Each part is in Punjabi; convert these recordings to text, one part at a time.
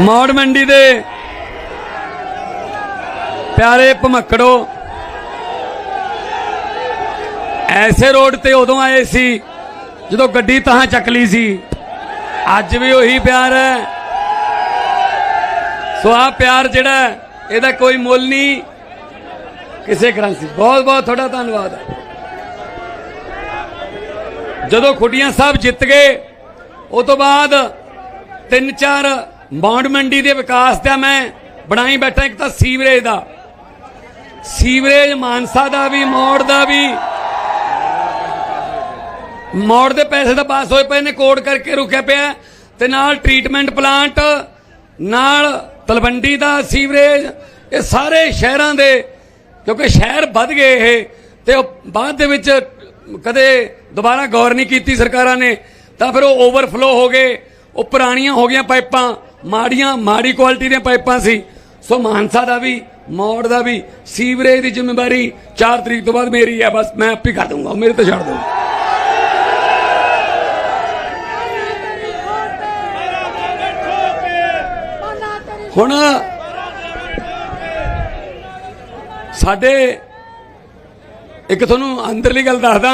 ਮੌੜ ਮੰਡੀ ਦੇ ਪਿਆਰੇ ਭਮਕੜੋ, ਐਸੇ ਰੋਡ ਤੇ ਉਦੋਂ ਆਏ ਸੀ, ਜਦੋਂ ਗੱਡੀ ਤਾਂ ਚੱਕ ਲਈ ਸੀ। ਅੱਜ ਵੀ ਉਹੀ ਪਿਆਰ ਹੈ। ਸੋ ਆ ਪਿਆਰ ਜਿਹੜਾ ਇਹਦਾ ਕੋਈ ਮੁੱਲ ਨਹੀਂ ਕਿਸੇ ਕਰੰਸੀ ਬਹੁਤ ਬਹੁਤ ਤੁਹਾਡਾ ਧੰਨਵਾਦ। ਜਦੋਂ ਖੁੱਡੀਆਂ ਸਾਹਿਬ ਜਿੱਤ ਗਏ ਉਸ ਤੋਂ ਬਾਅਦ ਤਿੰਨ ਚਾਰ ਬੌਂਡ ਮੰਡੀ ਦੇ ਵਿਕਾਸ ਦਾ ਮੈਂ ਬਣਾਈ ਬੈਠਾ ਇੱਕ ਤਾਂ ਸੀਵਰੇਜ ਦਾ। ਸੀਵਰੇਜ ਮਾਨਸਾ ਦਾ ਵੀ, ਮੋੜ ਦਾ ਵੀ। ਮੋੜ ਦੇ ਪੈਸੇ ਤਾਂ ਪਾਸ ਹੋਏ ਪਏ ਨੇ, ਕੋਡ ਕਰਕੇ ਰੁਕਿਆ ਪਿਆ। ਤੇ ਨਾਲ ਟ੍ਰੀਟਮੈਂਟ ਪਲਾਂਟ ਨਾਲ ਤਲਵੰਡੀ ਦਾ ਸੀਵਰੇਜ, ਇਹ ਸਾਰੇ ਸ਼ਹਿਰਾਂ ਦੇ, ਕਿਉਂਕਿ ਸ਼ਹਿਰ ਵੱਧ ਗਏ ਇਹ, ਤੇ ਉਹ ਬਾਅਦ ਦੇ ਵਿੱਚ ਕਦੇ ਦੁਬਾਰਾ ਗੌਰ ਨਹੀਂ ਕੀਤੀ ਸਰਕਾਰਾਂ ਨੇ, ਤਾਂ ਫਿਰ ਉਹ ਓਵਰਫਲੋ ਹੋ ਗਏ, ਉਹ ਪੁਰਾਣੀਆਂ ਹੋ ਗਈਆਂ ਪਾਈਪਾਂ। ਮਾੜੀਆਂ, ਮਾੜੀ ਕੁਆਲਿਟੀ ਦੀਆਂ ਪਾਈਪਾਂ ਸੀ। ਸੋ ਮਾਨਸਾ ਦਾ ਵੀ, ਮੌੜ ਦਾ ਵੀ, ਸੀਵਰੇਜ ਦੀ ਜ਼ਿੰਮੇਵਾਰੀ 4 ਤਰੀਕ ਤੋਂ ਬਾਅਦ ਮੇਰੀ ਹੈ ਬਸ ਮੈਂ ਆਪ ਹੀ ਕਰ ਦੂੰਗਾ ਮੇਰੇ ਤੇ ਛੱਡ ਦੂੰਗਾ ਹੁਣ ਸਾਡੇ, ਇੱਕ ਤੁਹਾਨੂੰ ਅੰਦਰਲੀ ਗੱਲ ਦੱਸਦਾ।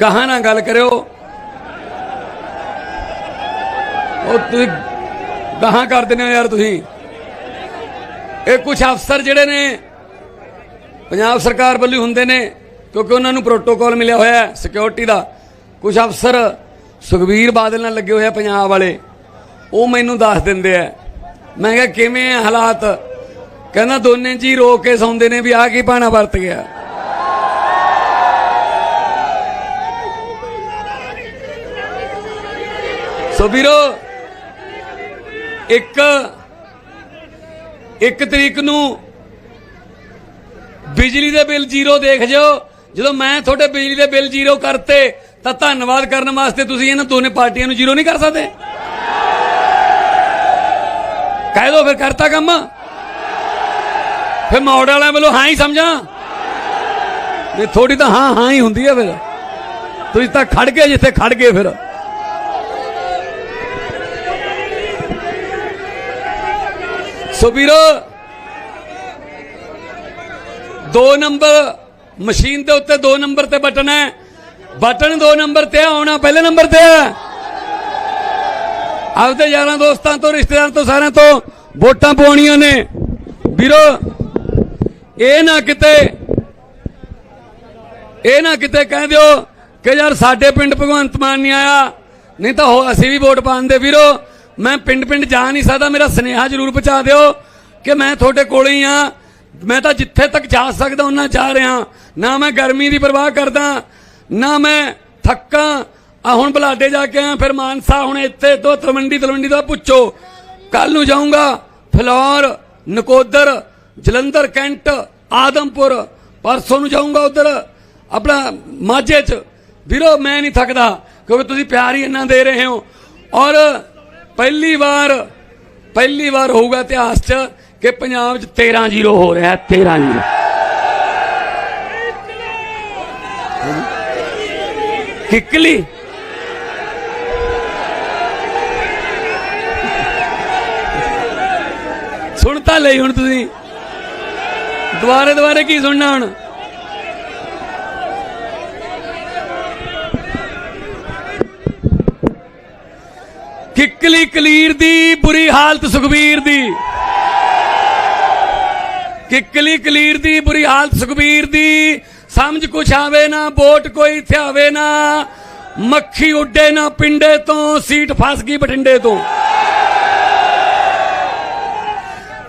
ਗਾਹਾਂ ਨਾਲ ਗੱਲ ਕਰਿਓ। ਉਹ ਤੁਸੀਂ ਗਾਹਾਂ ਕਰ ਦਿੰਦੇ ਹੋ ਯਾਰ ਤੁਸੀਂ। ਇਹ ਕੁਝ ਅਫਸਰ ਜਿਹੜੇ ਨੇ, ਪੰਜਾਬ ਸਰਕਾਰ ਵੱਲੋਂ ਹੁੰਦੇ ਨੇ, ਕਿਉਂਕਿ ਉਹਨਾਂ ਨੂੰ ਪ੍ਰੋਟੋਕਾਲ ਮਿਲਿਆ ਹੋਇਆ ਹੈ ਸਿਕਿਉਰਿਟੀ ਦਾ। ਕੁਝ ਅਫਸਰ ਸੁਖਬੀਰ ਬਾਦਲ ਨਾਲ ਲੱਗੇ ਹੋਏ ਆ ਪੰਜਾਬ ਵਾਲੇ। ਉਹ ਮੈਨੂੰ ਦੱਸ ਦਿੰਦੇ ਆ। ਮੈਂ ਕਿਹਾ, ਕਿਵੇਂ ਆ ਹਾਲਾਤ? ਕਹਿੰਦਾ, ਦੋਨੇ ਜੀ ਰੋ ਕੇ ਸੌਂਦੇ ਨੇ ਵੀ ਆ ਕੀ ਪਾਣਾ ਵਰਤ ਗਿਆ। ਸੋ ਵੀਰੋ ਇੱਕ ਇੱਕ ਤਰੀਕ ਨੂੰ ਬਿਜਲੀ ਦੇ ਬਿੱਲ ਜ਼ੀਰੋ ਦੇਖ ਜਿਓ। ਜਦੋਂ ਮੈਂ ਤੁਹਾਡੇ ਬਿਜਲੀ ਦੇ ਬਿੱਲ ਜ਼ੀਰੋ ਕਰਤੇ, ਤਾਂ ਧੰਨਵਾਦ ਕਰਨ ਵਾਸਤੇ ਤੁਸੀਂ ਇਹਨਾਂ ਦੋਨੇ ਪਾਰਟੀਆਂ ਨੂੰ ਜ਼ੀਰੋ ਨਹੀਂ ਕਰ ਸਕਦੇ। ਕਹਿ ਦੋ ਫਿਰ ਕਰਤਾ ਕੰਮ। ਫਿਰ ਮੌੜ ਵਾਲਿਆਂ ਵੱਲੋਂ ਹਾਂ ਹੀ ਸਮਝਾਂ। ਵੀ ਥੋੜੀ ਤਾਂ ਹਾਂ ਹਾਂ ਹੀ ਹੁੰਦੀ ਹੈ ਫਿਰ। ਤੁਸੀਂ ਤਾਂ ਖੜ ਗਏ ਜਿੱਥੇ ਖੜ ਗਏ ਫਿਰ। ਸੋ ਵੀਰੋ। ਦੋ ਨੰਬਰ ਮਸ਼ੀਨ ਦੇ ਉੱਤੇ ਦੋ ਨੰਬਰ ਤੇ ਬਟਨ ਹੈ। ਬਟਨ ਦੋ ਨੰਬਰ ਤੇ ਆਉਣਾ ਪਹਿਲੇ ਨੰਬਰ ਤੇ ਹੈ ਆਪਦੇ ਯਾਰਾਂ ਦੋਸਤਾਂ ਤੋਂ, ਰਿਸ਼ਤੇਦਾਰਾਂ ਤੋਂ, ਸਾਰਿਆਂ ਤੋਂ ਵੋਟਾਂ ਪਾਉਣੀਆਂ ਨੇ। ਵੀਰੋ, ਇਹ ਨਾ ਕਿਤੇ, ਇਹ ਨਾ ਕਿਤੇ ਕਹਿ ਦਿਓ ਕਿ ਯਾਰ ਸਾਡੇ ਪਿੰਡ ਭਗਵੰਤ ਮਾਨ ਨਹੀਂ ਆਇਆ। ਨਹੀਂ ਤਾਂ ਹੋ- ਅਸੀਂ ਵੀ ਵੋਟ ਪਾਉਂਦੇ ਵੀਰੋ। ਮੈਂ ਪਿੰਡ ਪਿੰਡ ਜਾ ਨਹੀਂ ਸਕਦਾ, ਮੇਰਾ ਸੁਨੇਹਾ ਜ਼ਰੂਰ ਪਹੁੰਚਾ ਦਿਓ ਕਿ ਮੈਂ ਤੁਹਾਡੇ ਕੋਲ ਹੀ ਆ ਮੈਂ ਤਾਂ ਜਿੱਥੇ ਤੱਕ ਜਾ ਸਕਦਾ, ਉਹਨਾਂ ਜਾ ਰਿਹਾ। ਨਾ ਮੈਂ ਗਰਮੀ ਦੀ ਪਰਵਾਹ ਕਰਦਾ, ਨਾ ਮੈਂ ਥੱਕਾਂ। ਆ ਹੁਣ ਬਲਾਡੇ ਜਾ ਕੇ ਆਇਆ, ਫਿਰ ਮਾਨਸਾ ਹੁਣ ਇੱਥੇ ਤੋਂ ਤਲਵੰਡੀ ਤਲਵੰਡੀ ਦਾ ਪੁੱਛੋ। ਕੱਲ ਨੂੰ ਜਾਊਂਗਾ ਫਲੌਰ, ਨਕੋਦਰ, ਜਲੰਧਰ, ਕੈਂਟ, ਆਦਮਪੁਰ। ਪਰਸੋਂ ਨੂੰ ਜਾਊਂਗਾ ਉਧਰ, ਆਪਣਾ ਮਾਝੇ ਚ। ਵੀਰੋ, ਮੈਂ ਨਹੀਂ ਥੱਕਦਾ, ਕਿਉਂਕਿ ਤੁਸੀਂ ਪਿਆਰ ਹੀ ਇੰਨਾ ਦੇ ਰਹੇ ਹੋ। ਔਰ ਪਹਿਲੀ ਵਾਰ ਪਹਿਲੀ ਵਾਰ ਹੋਊਗਾ ਇਤਿਹਾਸ 'ਚ ਕਿ ਪੰਜਾਬ 'ਚ 13 ਜ਼ੀਰੋ ਹੋ ਰਿਹਾ 13 ਜ਼ੀਰੋ। ਕਿੱਕਲੀ। ਸੁਣ ਤਾਂ ਲਈ ਹੁਣ ਤੁਸੀਂ। ਦੁਬਾਰੇ ਦੁਬਾਰੇ ਕੀ ਸੁਣਨਾ ਹੁਣ? ਕਿੱਕਲੀ ਕਲੀਰ ਦੀ, ਬੁਰੀ ਹਾਲਤ ਸੁਖਬੀਰ ਦੀ। ਕਿੱਕਲੀ ਕਲੀਰ ਦੀ, ਬੁਰੀ ਹਾਲਤ ਸੁਖਬੀਰ ਦੀ। ਸਮਝ ਕੁਛ ਆਵੇ ਨਾ, ਵੋਟ ਕੋਈ ਥਿਆਵੇ ਨਾ। ਮੱਖੀ ਉੱਡੇ ਨਾ ਪਿੰਡੇ ਤੋਂ, ਸੀਟ ਫਸ ਗਈ ਬਠਿੰਡੇ ਤੋਂ।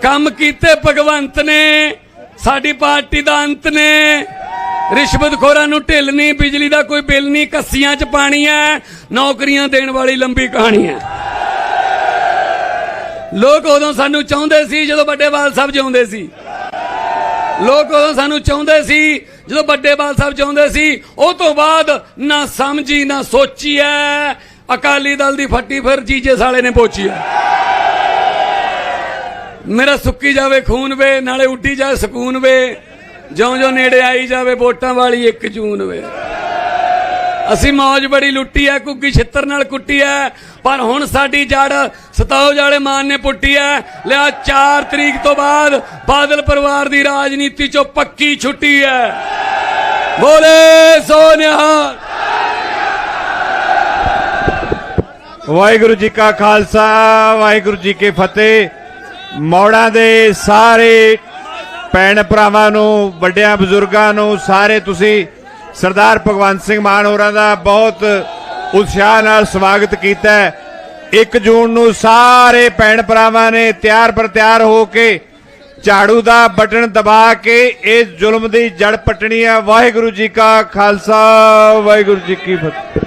ਕੰਮ ਕੀਤੇ ਭਗਵੰਤ ਨੇ, ਸਾਡੀ ਪਾਰਟੀ ਦਾ ਅੰਤ ਨੇ। ਰਿਸ਼ਵਤਖੋਰਾਂ ਨੂੰ ਢਿੱਲ ਨਹੀਂ, ਬਿਜਲੀ ਦਾ ਕੋਈ ਬਿੱਲ ਨਹੀਂ, ਕੱਸੀਆਂ 'ਚ ਪਾਣੀ ਹੈ, ਨੌਕਰੀਆਂ ਦੇਣ ਵਾਲੀ ਲੰਬੀ ਕਹਾਣੀ ਹੈ। ਲੋਕ ਉਦੋਂ ਸਾਨੂੰ ਚਾਹੁੰਦੇ ਸੀ ਜਦੋਂ ਵੱਡੇ ਬਾਲ ਸਾਹਿਬ ਜਿਉਂਦੇ ਸੀ। ਲੋਕ ਉਦੋਂ ਸਾਨੂੰ ਚਾਹੁੰਦੇ ਸੀ ਜਦੋਂ ਵੱਡੇ ਬਾਲ ਸਾਹਿਬ ਚਾਹੁੰਦੇ ਸੀ। ਉਹ ਤੋਂ ਬਾਅਦ ਨਾ ਸਮਝੀ, ਨਾ ਸੋਚੀ ਐ। ਅਕਾਲੀ ਦਲ ਦੀ ਫੱਟੀ ਫਿਰ ਜੀਜੇ ਸਾਲੇ ਨੇ ਪੋਚੀ ਐ। ਮੇਰਾ ਸੁੱਕੀ ਜਾਵੇ ਖੂਨ ਵੇ, ਨਾਲੇ ਉੱਡੀ ਜਾਵੇ ਸਕੂਨ ਵੇ। ਜਿਉਂ ਜਿਉਂ ਨੇੜੇ ਆਈ ਜਾਵੇ ਵੋਟਾਂ ਵਾਲੀ 1 ਜੂਨ ਵੇ। ਅਸੀਂ ਮੌਜ ਬੜੀ ਲੁੱਟੀ ਐ, ਕੁੱਗੀ ਛਿੱਤਰ ਨਾਲ ਕੁੱਟੀ ਐ, ਪਰ ਹੁਣ ਸਾਡੀ ਜੜ ਸਤਾਉ ਜਾਲੇ ਮਾਨ ਨੇ ਪੁੱਟੀ ਐ। ਲਿਆ 4 ਤਰੀਕ ਤੋਂ ਬਾਅਦ ਬਾਦਲ ਪਰਿਵਾਰ ਦੀ ਰਾਜਨੀਤੀ ਚੋਂ ਪੱਕੀ ਛੁੱਟੀ ਐ। ਬੋਲੇ ਸੋਨਿਹਾਲ ਵਾਹਿਗੁਰੂ ਜੀ ਕਾ ਖਾਲਸਾ, ਵਾਹਿਗੁਰੂ ਜੀ ਕੀ ਫਤਿਹ। ਮੌੜਾਂ ਦੇ ਸਾਰੇ ਭੈਣ ਭਰਾਵਾਂ ਨੂੰ, ਵੱਡਿਆਂ ਬਜ਼ੁਰਗਾਂ ਨੂੰ, ਸਾਰੇ ਤੁਸੀਂ ਸਰਦਾਰ ਭਗਵੰਤ ਸਿੰਘ ਮਾਨ ਹੋਰਾਂ ਦਾ ਬਹੁਤ ਉਤਸ਼ਾਹ ਨਾਲ ਸਵਾਗਤ ਕੀਤਾ ਹੈ। 1 ਜੂਨ ਨੂੰ ਸਾਰੇ ਭੈਣ ਭਰਾਵਾਂ ਨੇ ਤਿਆਰ ਪਰ ਤਿਆਰ ਹੋ ਕੇ ਝਾੜੂ ਦਾ ਬਟਨ ਦਬਾ ਕੇ ਇਸ ਜ਼ੁਲਮ ਦੀ ਜੜ ਪਟਣੀ ਹੈ। ਵਾਹਿਗੁਰੂ ਜੀ ਕਾ ਖਾਲਸਾ, ਵਾਹਿਗੁਰੂ ਜੀ ਕੀ ਫਤਿਹ।